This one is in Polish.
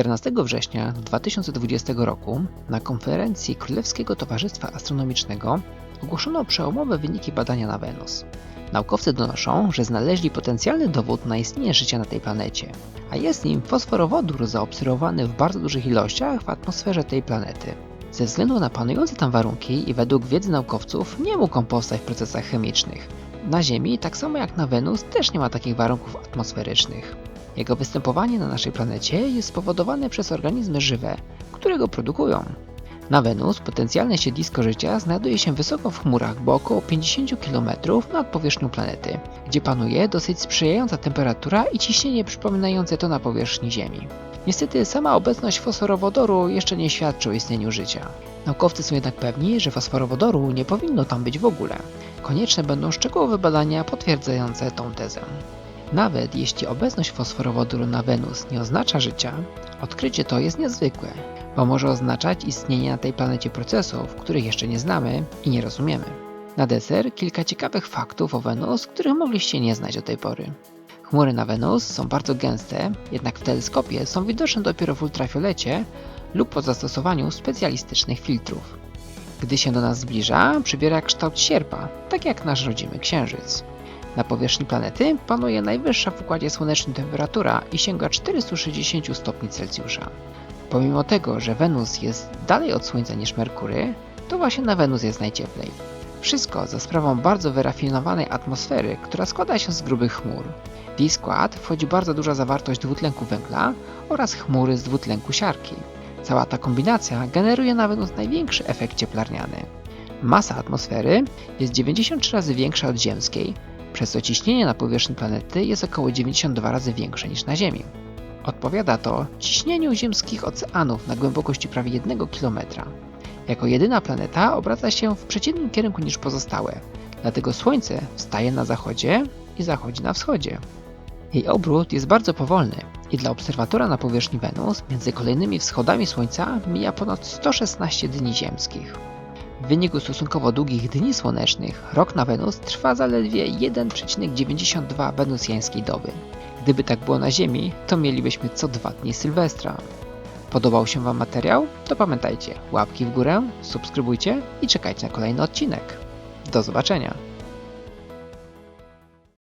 14 września 2020 roku na konferencji Królewskiego Towarzystwa Astronomicznego ogłoszono przełomowe wyniki badania na Wenus. Naukowcy donoszą, że znaleźli potencjalny dowód na istnienie życia na tej planecie, a jest nim fosforowodór zaobserwowany w bardzo dużych ilościach w atmosferze tej planety. Ze względu na panujące tam warunki i według wiedzy naukowców nie mógł on powstać w procesach chemicznych. Na Ziemi, tak samo jak na Wenus, też nie ma takich warunków atmosferycznych. Jego występowanie na naszej planecie jest spowodowane przez organizmy żywe, które go produkują. Na Wenus potencjalne siedlisko życia znajduje się wysoko w chmurach, bo około 50 km nad powierzchnią planety, gdzie panuje dosyć sprzyjająca temperatura i ciśnienie przypominające to na powierzchni Ziemi. Niestety sama obecność fosforowodoru jeszcze nie świadczy o istnieniu życia. Naukowcy są jednak pewni, że fosforowodoru nie powinno tam być w ogóle. Konieczne będą szczegółowe badania potwierdzające tą tezę. Nawet jeśli obecność fosforowodoru na Wenus nie oznacza życia, odkrycie to jest niezwykłe, bo może oznaczać istnienie na tej planecie procesów, których jeszcze nie znamy i nie rozumiemy. Na deser kilka ciekawych faktów o Wenus, których mogliście nie znać do tej pory. Chmury na Wenus są bardzo gęste, jednak w teleskopie są widoczne dopiero w ultrafiolecie lub po zastosowaniu specjalistycznych filtrów. Gdy się do nas zbliża, przybiera kształt sierpa, tak jak nasz rodzimy Księżyc. Na powierzchni planety panuje najwyższa w Układzie Słonecznym temperatura i sięga 460 stopni Celsjusza. Pomimo tego, że Wenus jest dalej od Słońca niż Merkury, to właśnie na Wenus jest najcieplej. Wszystko za sprawą bardzo wyrafinowanej atmosfery, która składa się z grubych chmur. W jej skład wchodzi bardzo duża zawartość dwutlenku węgla oraz chmury z dwutlenku siarki. Cała ta kombinacja generuje na Wenus największy efekt cieplarniany. Masa atmosfery jest 93 razy większa od ziemskiej, przez co ciśnienie na powierzchni planety jest około 92 razy większe niż na Ziemi. Odpowiada to ciśnieniu ziemskich oceanów na głębokości prawie 1 km. Jako jedyna planeta obraca się w przeciwnym kierunku niż pozostałe, dlatego Słońce wstaje na zachodzie i zachodzi na wschodzie. Jej obrót jest bardzo powolny i dla obserwatora na powierzchni Wenus między kolejnymi wschodami Słońca mija ponad 116 dni ziemskich. W wyniku stosunkowo długich dni słonecznych, rok na Wenus trwa zaledwie 1,92 wenusjańskiej doby. Gdyby tak było na Ziemi, to mielibyśmy co dwa dni Sylwestra. Podobał się Wam materiał? To pamiętajcie, łapki w górę, subskrybujcie i czekajcie na kolejny odcinek. Do zobaczenia!